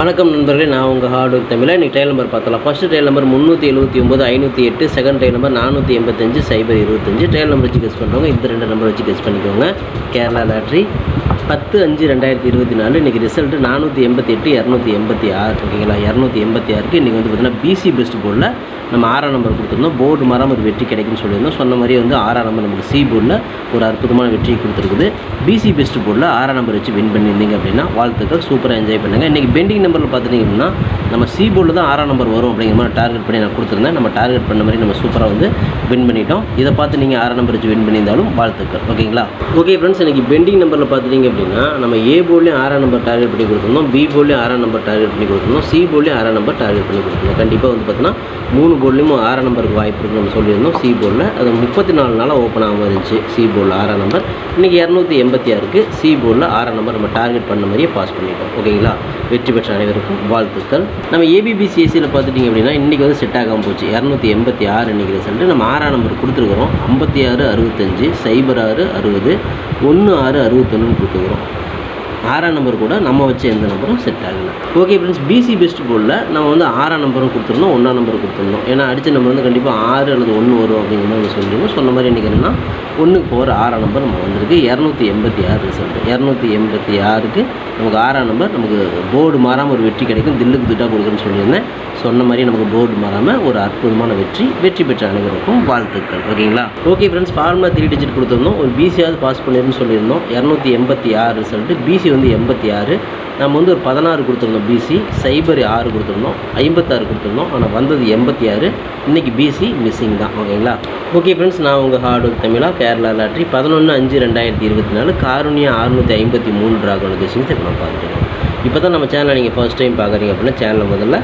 வணக்கம் நண்பர்களே நான் உங்கள் ஹார்ட் ஒர்க் தமிழ். இன்றைக்கி டைல் நம்பர் பார்த்தலாம் ஃபஸ்ட்டு டைல் நம்பர் முந்நூற்றி எழுபத்தி ஒம்பது ஐநூற்றி எட்டு செகண்ட் டைல் நம்பர் நானூற்றி எண்பத்தஞ்சு சைபர் இருபத்தஞ்சு. ட்ரையல் நம்பர் வச்சு கெஸ் பண்ணுறவங்க இந்த ரெண்டு நம்பர் வச்சு கெஸ் பண்ணிக்கோங்க. கேரளா லாட்ரி பத்து அஞ்சு ரெண்டாயிரத்தி இருபத்தி நாலு இன்றைக்கி ரிசல்ட்டு நானூற்றி எண்பத்தி எட்டு இரநூத்தி எண்பத்தி ஆறு ஓகேங்களா இரநூத்தி எண்பத்தி ஆறுக்கு இன்றைக்கி வந்து பார்த்தீங்கன்னா பிசி பெஸ்ட் போர்டில் நம்ம ஆறாம் நம்பர் கொடுத்துருந்தோம். போர்டு மாறாமல் ஒரு வெற்றி கிடைக்கும்னு சொல்லியிருந்தோம். சொன்ன மாதிரியே வந்து ஆறாம் நம்பர் நமக்கு சி போர்டில் ஒரு அற்புதமான வெற்றி கொடுத்துருக்குது. பிசி பெஸ்ட் போர்டில் ஆறாம் நம்பர் வச்சு வின் பண்ணியிருந்தீங்க அப்படின்னா வாழ்த்துக்கள். சூப்பராக என்ஜாய் பண்ணுங்கள் இன்றைக்கி பெண்டிங் நம்பரில் பார்த்துட்டிங்க அப்படின்னா நம்ம சி போர்டில் தான் ஆறாம் நம்பர் வரும் அப்படிங்கிற மாதிரி டார்கெட் பண்ணி நான் கொடுத்துருந்தேன். நம்ம டார்கெட் பண்ண மாதிரி நம்ம சூப்பராக வந்து வின் பண்ணிட்டோம். இதை பார்த்து நீங்கள் ஆறாம் நம்பர் வச்சு வின் பண்ணியிருந்தாலும் வாழ்த்துக்கள். ஓகேங்களா ஓகே ஃப்ரெண்ட்ஸ் இன்றைக்கி பெண்டிங் நம்பரில் பார்த்துட்டிங்க அப்படின்னா நம்ம ஏ போர்ட்லேயும் ஆறாம் நம்பர் டார்கெட் பண்ணி கொடுத்துருந்தோம் பி போர்ட்லேயும் ஆறாம் நம்பர் டார்கெட் பண்ணி கொடுத்துருந்தோம் சி போர்ட்லேயும் ஆறாம் நம்பர் டார்கெட் பண்ணி கொடுத்துருந்தோம் கண்டிப்பாக வந்து பார்த்தீங்கன்னா மூணு போர்ட்லேயும் ஆறாம் நம்பருக்கு வாய்ப்பு இருக்குன்னு நம்ம சொல்லியிருந்தோம். சி போர்டில் அது முப்பத்தி நாலு நாளாக ஓப்பன் ஆகாமல் இருந்துச்சு. சி போர்டில் ஆறாம் நம்பர் இன்றைக்கி இரநூத்தி எண்பத்தி ஆறுக்கு சி போர்டில் ஆறாம் நம்பர் நம்ம டார்கெட் பண்ண மாதிரியே பாஸ் பண்ணிட்டோம். ஓகேங்களா? வெற்றி பெற்ற அனைவருக்கும் வாழ்த்துக்கள். நம்ம ஏபிபிசிஎஸ்சியில் பார்த்துட்டிங்க அப்படின்னா இன்றைக்கி வந்து செட் ஆகாமல் போச்சு. இரநூத்தி எண்பத்தி ஆறு இன்றைக்கி ரிசல்ட்டு நம்ம ஆறாம் நம்பர் கொடுத்துருக்குறோம். ஐம்பத்தி ஆறு அறுபத்தஞ்சு சைபர் ஆறு அறுபது ஒன்று ஆறு அறுபத்தொன்னு கொடுத்துருக்கோம் கொடுத்துருக்குறோம் ஆறாம் நம்பர் கூட நம்ம வச்சு எந்த நம்பரும் செட் ஆகலை. ஓகே ஃப்ரெண்ட்ஸ் பிசி பெஸ்ட் போர்டில் நம்ம வந்து ஆறாம் நம்பரும் கொடுத்துருந்தோம் ஒன்றாம் நம்பர் கொடுத்துருந்தோம். ஏன்னா அடித்த நம்பர் வந்து கண்டிப்பாக ஆறு அல்லது ஒன்று வரும் அப்படிங்கிற மாதிரி சொல்லியிருந்தோம் சொன்ன மாதிரி இன்றைக்கி என்னென்னா ஒன்றுக்கு போகிற ஆறாம் நம்பர் நம்ம வந்திருக்கு. இரநூத்தி எண்பத்தி ஆறு ரிசல்ட் இரநூத்தி எண்பத்தி ஆறுக்கு நமக்கு ஆறாம் நம்பர் நமக்கு போர்டு மாறாமல் ஒரு வெற்றி கிடைக்கும். தில்லுக்கு திட்டாக கொடுக்குறேன்னு சொல்லியிருந்தேன். சொன்ன மாதிரி நமக்கு போர்டு மாறாமல் ஒரு அற்புதமான வெற்றி வெற்றி பெற்ற அனைவருக்கும் வாழ்த்துக்கள். ஓகேங்களா? Okay friends formula three digit கொடுத்துருந்தோம். ஒரு பிசியாவது பாஸ் பண்ணிருன்னு சொல்லியிருந்தோம். இரநூத்தி எண்பத்தி ஆறு ரிசல்ட்டு பிசி வந்து எண்பத்தி ஆறு. நம்ம வந்து ஒரு பதினாறு கொடுத்துருந்தோம் பிசி சைபர் ஆறு கொடுத்துருந்தோம் ஐம்பத்தாறு கொடுத்துருந்தோம் ஆனால் வந்தது எண்பத்தி ஆறு. இன்றைக்கி பிசி மிஸ்ஸிங் தான் ஓகேங்களா? ஓகே ஃப்ரெண்ட்ஸ் நான் உங்கள் ஹார்ட் ஒர்க் தமிழா கேரளா லாட்ரி பதினொன்று அஞ்சு ரெண்டாயிரத்தி இருபத்தி நாலு காரூணியா அறுநூற்றி ஐம்பத்தி மூணு ட்ராகன் கசிங்ஸ் நான் பார்த்துருக்கோம் இப்போ தான் நம்ம சேனலை நீங்கள் ஃபர்ஸ்ட் டைம் பார்க்குறீங்க அப்படின்னா சேனலை முதல்ல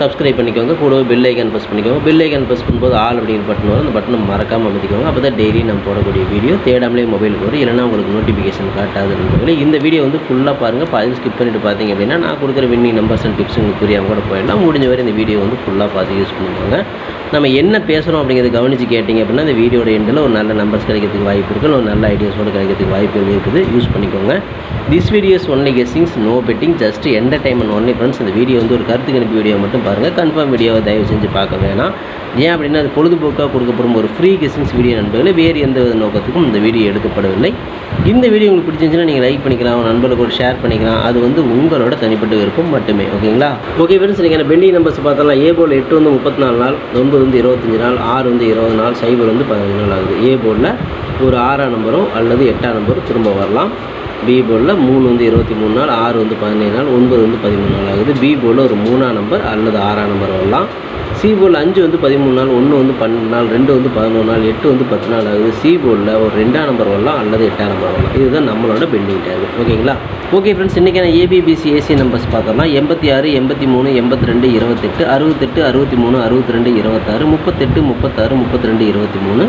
சப்ஸ்கிரைப் பண்ணிக்கோங்க. கூடவே பெல் ஐக்கன் ப்ரெஸ் பண்ணிக்கோங்க. பெல் ஐக்கன் ப்ரெஸ் பண்ணும்போது ஆல் அப்படிங்கிற பட்டன் வரும். அந்த பட்டனை மறக்காமல் அமைதிக்கோங்க அப்போ தான் டெய்லி நம்ம போடக்கூடிய வீடியோ தேடாமலே மொபைலுக்கு வரும். இல்லைனா உங்களுக்கு நோட்டிஃபிகேஷன் காட்டாது நண்பர்களே. இந்த வீடியோ வந்து ஃபுல்லாக பாருங்கள் பாதி ஸ்கிப் பண்ணிட்டு பார்த்தீங்க அப்படின்னா நான் கொடுக்குற வின்னிங் நம்பர்ஸ் அண்ட் டிப்ஸ் உங்களுக்கு புரியாமல் கூட போயிடலாம். முடிஞ்ச வரை இந்த வீடியோ வந்து ஃபுல்லாக பார்த்து யூஸ் பண்ணிக்கோங்க. நம்ம என்ன பேசுகிறோம் அப்படிங்கிறத கவனித்து கேட்டிங்க அப்படின்னா இந்த வீடியோட எண்டில் ஒரு நல்ல நம்பர்ஸ் கிடைக்கிறதுக்கு வாய்ப்பு இருக்குது ஒரு நல்ல ஐடியாஸோடு கிடைக்கிறதுக்கு வாய்ப்புகள் இருக்குது. யூஸ் பண்ணிக்கோங்க. This videos only guessings no betting just entertainment only friends இந்த வீடியோ வந்து ஒரு கருத்து கணிப்பு வீடியோ மட்டும் பாருங்கள் கன்ஃபார்ம் வீடியோவை தயவு செஞ்சு பார்க்க வேணாம். ஏன் அப்படின்னா அது பொழுதுபோக்காக கொடுக்கப்படும் ஒரு ஃப்ரீ கெஸ்ஸிங்ஸ் வீடியோ நண்பர்களே. வேறு எந்த வித நோக்கத்துக்கும் இந்த வீடியோ எடுக்கப்படவில்லை. இந்த வீடியோ உங்களுக்கு பிடிச்சிருந்துச்சுன்னா நீங்கள் லைக் பண்ணிக்கலாம். உங்கள் நண்பர்களுக்கு கூட ஷேர் பண்ணிக்கலாம். அது வந்து உங்களோட தனிப்பட்ட விருப்பம் மட்டுமே. ஓகேங்களா? ஓகே ஃப்ரெண்ட்ஸ் நீங்கள் பெண்டிங் நம்பர்ஸ் பார்த்தாலும் ஏ போர்டில் எட்டு வந்து முப்பத்தி நாலு நாள் ஒன்பது வந்து இருபத்தஞ்சி நாள் ஆறு வந்து இருபது நாள் சைபர் வந்து பதினஞ்சு நாள் ஆகுது. ஏ போர்டில் ஒரு ஆறாம் நம்பரோ அல்லது எட்டாம் நம்பரோ திரும்ப வரலாம். பி போர்டில் மூணு வந்து இருபத்தி மூணு நாள் ஆறு வந்து பதினேழு நாள் ஒன்பது வந்து பதிமூணு நாள் ஆகுது. பி போர்டில் ஒரு மூணாம் நம்பர் அல்லது ஆறாம் நம்பர் வரலாம். சி போர்டில் அஞ்சு வந்து பதிமூணு நாள் ஒன்று வந்து பன்னெண்டு நாள் ரெண்டு வந்து பதினொன்று நாள் எட்டு வந்து பத்து நாள் ஆகுது. சி போர்டில் ஒரு ரெண்டாம் நம்பர் வரலாம் அல்லது எட்டாம் நம்பர் வரலாம். இதுதான் நம்மளோட பெண்டிங் டேக் ஓகேங்களா? ஓகே ஃப்ரெண்ட்ஸ் இன்றைக்கான ஏபிபிசி ஏசி நம்பர்ஸ் பார்த்தோம்னா எண்பத்தி ஆறு எண்பத்தி மூணு எண்பத்தி ரெண்டு இருபத்தெட்டு அறுபத்தெட்டு அறுபத்தி மூணு அறுபத்தி ரெண்டு இருபத்தாறு முப்பத்தெட்டு முப்பத்தாறு முப்பத்தி ரெண்டு இருபத்தி மூணு.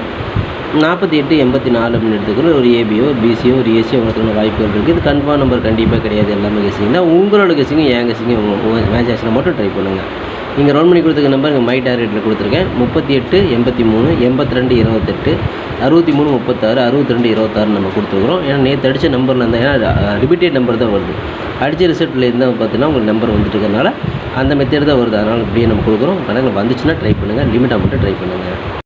நாற்பத்தி எட்டு எண்பத்தி நாலு அப்படின்னு எடுத்துக்கிற ஒரு ஏபியோ ஒரு பிசியோ ஒரு ஏசியோ உங்களுக்கு வாய்ப்புகள் இருக்குது. இது கன்ஃபார்ம் நம்பர் கண்டிப்பாக கிடையாது எல்லாமே கசிங்கன்னா உங்களோட கெஸிங்கும் என் கசிங்க உங்கள் மேட்ச் ஆக்ஷனை மட்டும் ட்ரை பண்ணுங்கள் நீங்கள் ரவுண்ட் பண்ணி கொடுத்துருக்க நம்பர் இங்கே மை டார்கெட்டில் கொடுத்துருக்கேன். முப்பத்தி எட்டு எண்பத்தி மூணு எண்பத்தி ரெண்டு இருபத்தெட்டு அறுபத்தி மூணு முப்பத்தாறு அறுபத்தி ரெண்டு இருபத்தாறு நம்ம கொடுத்துருக்குறோம். ஏன்னா நேற்று அடித்த நம்பரில் இருந்தால் ஏன்னா ரிப்பீட்டட் நம்பர் தான் வருது. அடித்த ரிசல்ட்டில் இருந்தால் பார்த்தீங்கன்னா உங்களுக்கு நம்பர் வந்துட்டு இருக்கறனால அந்த மெத்தேட் தான் வருது. அதனால் இப்படியே நம்ம கொடுக்குறோம். கணக்கில் வந்துச்சுன்னா ட்ரை பண்ணுங்கள் லிமிட்டாக மட்டும் ட்ரை பண்ணுங்கள்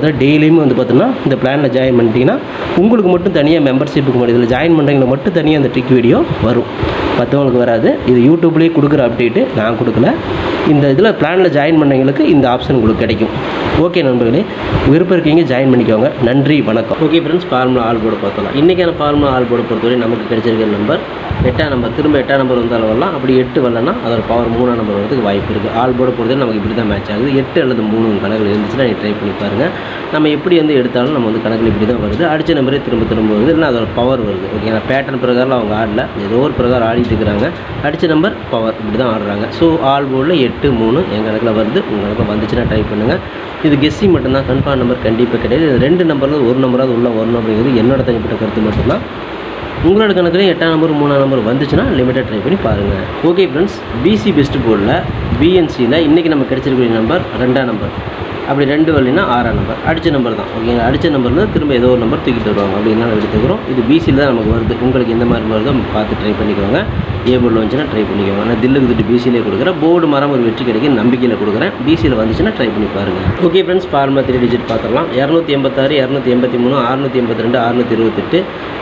பார்த்தா டெய்லியுமே வந்து பார்த்தோன்னா இந்த பிளானில் ஜாயின் பண்ணிட்டீங்கன்னா உங்களுக்கு மட்டும் தனியாக மெம்பர்ஷிப்புக்கு மட்டும் இதில் ஜாயின் பண்ணுறவங்களுக்கு மட்டும் தனியாக அந்த ட்ரிக் வீடியோ வரும். மற்றவங்களுக்கு வராது. இது யூடியூப்லேயே கொடுக்குற அப்டேட்டு நான் கொடுக்கல. இந்த இதில் பிளானில் ஜாயின் பண்ணவங்களுக்கு இந்த ஆப்ஷன் உங்களுக்கு கிடைக்கும். ஓகே நண்பர்களே விருப்பம் இருக்கீங்க ஜாயின் பண்ணிக்கோங்க. நன்றி வணக்கம். Okay friends formula all board பார்த்தலாம் இன்றைக்கான ஃபார்முலா ஆல் போர்டு பொறுத்தவரை நமக்கு கிடைச்சிருக்கிற நம்பர் எட்டாம் நம்பர் திரும்ப எட்டாம் நம்பர் வந்தாலும் வரலாம் அப்படி எட்டு வரலன்னா அதோட பவர் மூணாம் நம்பர் வரதுக்கு வாய்ப்பு இருக்குது ஆல் போர்டு பொறுத்தவரை நமக்கு இப்படி தான் மேட்ச் ஆகுது. எட்டு அல்லது மூணு கணக்கில் இருந்துச்சுன்னா நீங்கள் ட்ரை பண்ணி பாருங்கள் நம்ம எப்படி வந்து எடுத்தாலும் நம்ம வந்து கணக்கில் இப்படி தான் வருது. அடித்த நம்பரே திரும்ப திரும்ப வருது. இல்லைன்னா அதோட பவர் வருது. ஓகேங்களா பேட்டர்ன் பிரகாரம் அவங்க ஆடல. ஏதோ ஒரு பிரகாரம் ஆடிட்டு இருக்கிறாங்க. அடித்த நம்பர் பவர் இப்படி தான் ஆடுறாங்க ஸோ ஆல் போர்டில் எட்டு மூணு என் கணக்கில் வருது உங்கள் கணக்கில் வந்துச்சுன்னா ட்ரை பண்ணுங்கள் இது கெஸ்ஸி மட்டும்தான் கன்ஃபார்ம் நம்பர் கண்டிப்பாக கிடையாது. ரெண்டு நம்பரில் ஒரு நம்பராவது உள்ள வரணும் அப்படிங்கிறது என்னோட தனிப்பட்ட கருத்து மட்டும்தான். உங்களோட கணக்குலையும் எட்டாம் நம்பர் மூணாம் நம்பர் வந்துச்சுன்னா லிமிட்டட் ட்ரை பண்ணி பாருங்கள் ஓகே ஃப்ரெண்ட்ஸ் பிசி பெஸ்ட் போர்டில் பிஎன்சியில் இன்றைக்கி நம்ம கிடைச்சிருக்கிற நம்பர் ரெண்டாம் நம்பர் அப்படி ரெண்டு வரலைன்னா ஆறாம் நம்பர் அடித்த நம்பர் தான். ஓகேங்களா அடித்த நம்பர்லேருந்து திரும்ப ஏதோ ஒரு நம்பர் தூக்கிட்டு வருவாங்க. அப்படின்னா எடுத்துக்கிறோம் இது பிசியில் தான் நமக்கு வருது. உங்களுக்கு எந்த மாதிரி வருதோ பார்த்து ட்ரை பண்ணிக்கோங்க. ஏ போர்டில் வந்துச்சுன்னா ட்ரை பண்ணிக்கோங்க. நான் தில்லுக்கு திட்டு பிசியிலே கொடுக்குறேன். போர்டு மரம் ஒரு வெற்றி கிடைக்கும் நம்பிக்கையில் கொடுக்குறேன். பிசியில் வந்துச்சுன்னா ட்ரை பண்ணி பாருங்கள் okay friends formula three digit பார்த்துடலாம். இரநூத்தி எண்பத்தாறு இரநூத்தி எண்பத்தி மூணு அறுநூற்றி எண்பத்தி ரெண்டு அறுநூற்றி இருபத்தெட்டு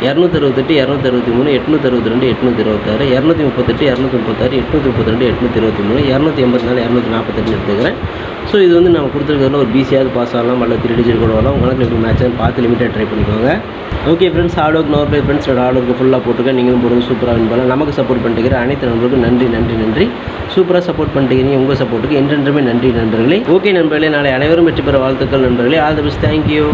இரநூத்தி அறுபத்தெட்டு இரநூத்தி அறுபத்தி மூணு எட்நூற்றி அறுபத்தி ரெண்டு எட்நூற்றி இருபத்தாறு இரநூத்தி முப்பத்தெட்டு இரநூத்தி முப்பத்தாறு எட்நூற்றி முப்பத்தி ரெண்டு எட்நூற்றி இருபத்தி மூணு இரநூத்தி எண்பத்தி நாலு இரநூத்தி நாற்பத்தெட்டு எடுத்துக்கிறேன். ஸோ இது வந்து நம்ம கொடுத்துருக்கிறதுல ஒரு பிசியாவது பாஸ் ஆகலாம் அல்ல த்ரீ டிஜிட் கூட வரலாம் உங்களுக்கு எப்படி மேட்ச் பார்த்து லிமிட்டாக ட்ரை பண்ணிக்கோங்க. ஓகே ஃப்ரெண்ட்ஸ் ஆடோக்கு நோர் பை ஃப்ரெண்ட்ஸ் ஆடோக்கு ஃபுல்லாக போட்டுக்க நீங்களும் போடுங்க சூப்பராக வின் பண்ணலாம். நமக்கு சப்போர்ட் பண்ணிட்டுக்கிற அனைத்து நண்பர்களுக்கும் நன்றி நன்றி நன்றி. சூப்பராக சப்போர்ட் பண்ணிட்டுக்கிறீங்க உங்கள் சப்போர்ட்டுக்கு என்றென்றுமே நன்றி நண்பர்களே. ஓகே நண்பர்களே நாளை அனைவரும் வெற்றி பெற வாழ்த்துக்கள் நண்பர்களே. All the best thank you